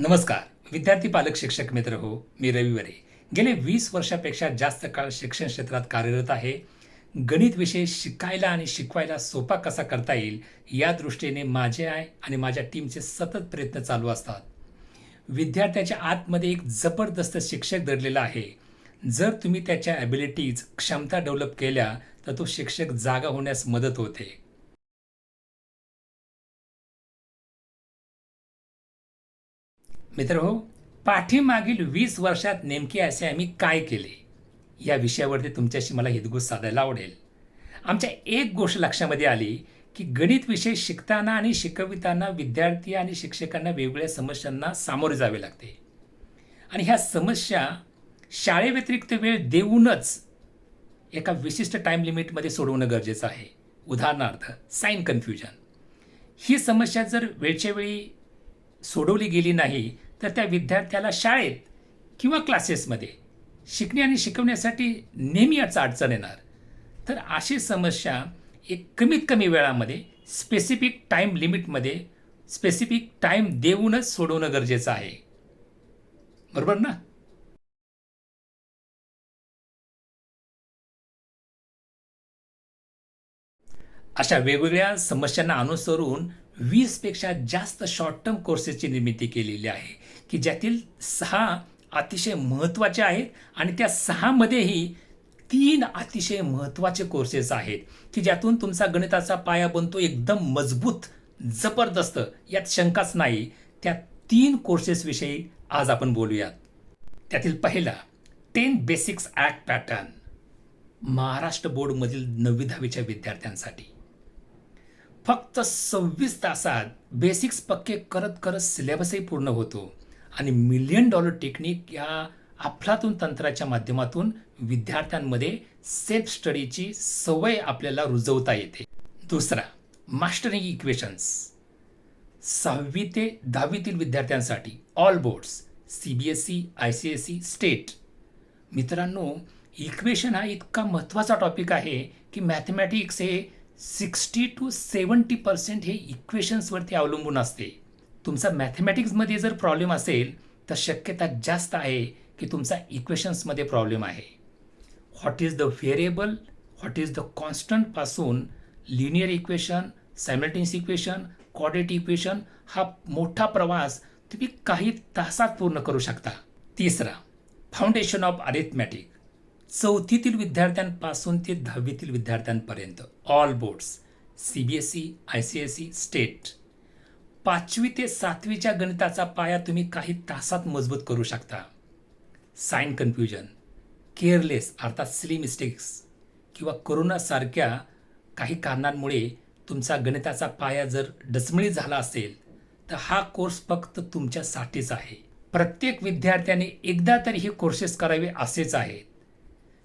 नमस्कार. विद्यार्थी पालक शिक्षक मित्र हो मी रविवारी गेले वीस वर्षापेक्षा जास्त काळ शिक्षण क्षेत्रात कार्यरत आहे. गणित विषय शिकायला आणि शिकवायला सोपा कसा करता येईल या दृष्टीने माझे आय आणि माझ्या टीमचे सतत प्रयत्न चालू असतात. विद्यार्थ्याच्या आतमध्ये एक जबरदस्त शिक्षक दडलेला आहे. जर तुम्ही त्याच्या ॲबिलिटीज क्षमता डेव्हलप केल्या तर तो शिक्षक जागा होण्यास मदत होते. मित्र हो पाठीमागील वीस वर्षात नेमके असे आम्ही काय केले? या विषयावरती तुमच्याशी मला हितगुज साधायला आवडेल. आमच्या एक गोष्ट लक्षामध्ये आली की गणित विषय शिकताना आणि शिकविताना विद्यार्थी आणि शिक्षकांना वेगवेगळ्या समस्यांना सामोरे जावे लागते. आणि ह्या समस्या शाळेव्यतिरिक्त वेळ देऊनच एका विशिष्ट टाईम लिमिटमध्ये सोडवणं गरजेचं आहे. उदाहरणार्थ साईन कन्फ्युजन ही समस्या जर वेळच्या वेळी सोडवली गेली नाही तर त्या विद्यार्थ्याला शाळेत किंवा क्लासेसमध्ये शिकणे आणि शिकवण्यासाठी नेहमी याचा अडचण येणार. तर अशी समस्या एक कमीत कमी वेळामध्ये स्पेसिफिक टाईम लिमिटमध्ये स्पेसिफिक टाईम देऊनच सोडवणं गरजेचं आहे. बरोबर ना? अशा वेगवेगळ्या समस्यांना अनुसरून वीसपेक्षा जास्त शॉर्ट टर्म कोर्सेसची निर्मिती केलेली आहे की ज्यातील सहा अतिशय महत्त्वाचे आहेत आणि त्या सहामध्येही तीन अतिशय महत्त्वाचे कोर्सेस आहेत की ज्यातून तुमचा गणिताचा पाया बनतो एकदम मजबूत जबरदस्त यात शंकाच नाही. त्या तीन कोर्सेसविषयी आज आपण बोलूयात. त्यातील पहिला ten basics act pattern Maharashtra बोर्डमधील नववी दहावीच्या विद्यार्थ्यांसाठी. फक्त सव्वीस तासात बेसिक्स पक्के करत करत सिलेबसही पूर्ण होतो. आणि मिलियन डॉलर टेक्निक या अफलातून तंत्राच्या माध्यमातून विद्यार्थ्यांमध्ये सेल्फ स्टडीची सवय आपल्याला रुजवता येते. दुसरा मास्टरिंग इक्वेशन्स सहावी ते दहावीतील विद्यार्थ्यांसाठी all boards C B S C I C S C state मित्रांनो इक्वेशन हा इतका महत्त्वाचा टॉपिक आहे की मॅथमॅटिक्स हे सिक्स्टी टू सेवन्टी पर्सेंट हे इक्वेशन्सवरती अवलंबून असते. तुमचा मॅथमॅटिक्समध्ये जर प्रॉब्लेम असेल तर शक्यता जास्त आहे की तुमचा इक्वेशन्समध्ये प्रॉब्लेम आहे. What is the variable what is the कॉन्स्टंटपासून linear equation simultaneous equation quadratic equation हा मोठा प्रवास तुम्ही काही तासात पूर्ण करू शकता. तिसरा फाउंडेशन ऑफ अरिथमॅटिक चौथीतील विद्यार्थ्यांपासून ते दहावीतील विद्यार्थ्यांपर्यंत all boards C B S E I C S E state पाचवी ते सातवीच्या गणिताचा पाया तुम्ही काही तासात मजबूत करू शकता. साइन कन्फ्युजन केअरलेस अर्थात सिली मिस्टेक्स किंवा कोरोनासारख्या काही कारणांमुळे तुमचा गणिताचा पाया जर डचमळी झाला असेल तर हा कोर्स फक्त तुमच्यासाठीच आहे. प्रत्येक विद्यार्थ्याने एकदा तरी हे कोर्सेस करावे असेच आहेत.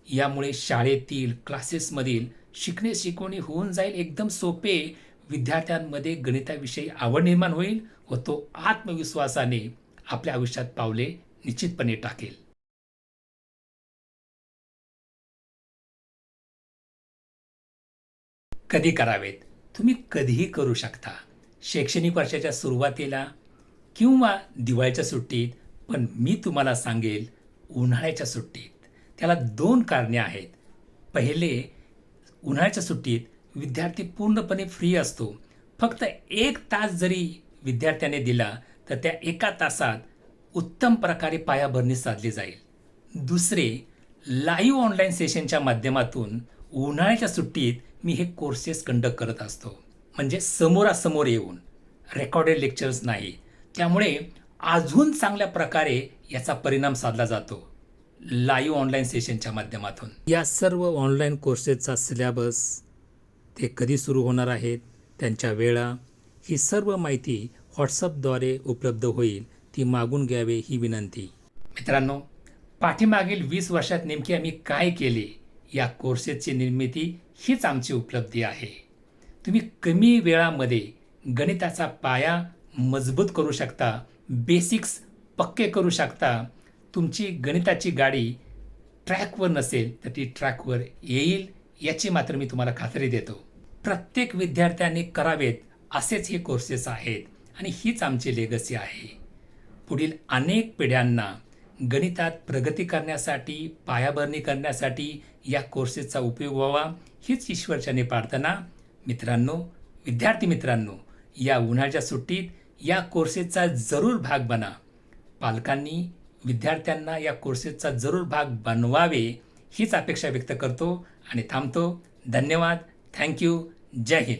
यामुळे शाळेतील क्लासेसमधील शिकणे शिकवणे होऊन जाईल. एकदम सोपे विद्यार्थ्यांमध्ये गणिताविषयी आवड निर्माण होईल व तो आत्मविश्वासाने आपल्या आयुष्यात पावले निश्चितपणे टाकेल. कधी करावेत? तुम्ही कधीही करू शकता. शैक्षणिक वर्षाच्या सुरुवातीला किंवा दिवाळीच्या सुट्टीत पण मी तुम्हाला सांगेल उन्हाळ्याच्या सुट्टीत. त्याला दोन कारणे आहेत. पहिले उन्हाळ्याच्या सुट्टीत विद्यार्थी पूर्णपणे फ्री असतो. फक्त एक तास जरी विद्यार्थ्याने दिला तर त्या एका तासात उत्तम प्रकारे पायाभरणी साधली जाईल. दुसरे लाईव्ह ऑनलाईन सेशनच्या माध्यमातून उन्हाळ्याच्या सुट्टीत मी हे कोर्सेस कंडक्ट करत असतो. म्हणजे समोरासमोर येऊन. रेकॉर्डेड लेक्चर्स नाही. त्यामुळे अजून चांगल्या प्रकारे याचा परिणाम साधला जातो. लाईव्ह ऑनलाईन सेशनच्या माध्यमातून. या सर्व ऑनलाईन कोर्सेसचा सिलेबस ते कधी सुरू होणार आहेत त्यांच्या वेळा ही सर्व माहिती व्हॉट्सअपद्वारे उपलब्ध होईल ती मागून घ्यावे ही विनंती. मित्रांनो पाठीमागील वीस वर्षात नेमकी आम्ही काय केले या कोर्सेसची निर्मिती हीच आमची उपलब्धी आहे. तुम्ही कमी वेळामध्ये गणिताचा पाया मजबूत करू शकता बेसिक्स पक्के करू शकता तुमची गणिताची गाडी ट्रॅकवर नसेल तर ती ट्रॅकवर येईल याची मात्र मी तुम्हाला खात्री देतो. प्रत्येक विद्यार्थ्याने करावेत असेच हे कोर्सेस आहेत आणि हीच आमची लेगसी आहे. पुढील अनेक पिढ्यांना गणितात प्रगती करण्यासाठी पायाभरणी करण्यासाठी या कोर्सेसचा उपयोग व्हावा हीच ईश्वरच्याने प्रार्थना. मित्रांनो विद्यार्थी मित्रांनो या उन्हाळ्याच्या सुट्टीत या कोर्सेसचा जरूर भाग बना. पालकांनी विद्यार्थ्यांना या कोर्सेसचा जरूर भाग बनवावे हीच अपेक्षा व्यक्त करतो आणि थांबतो. धन्यवाद. थँक्यू जय हिंद.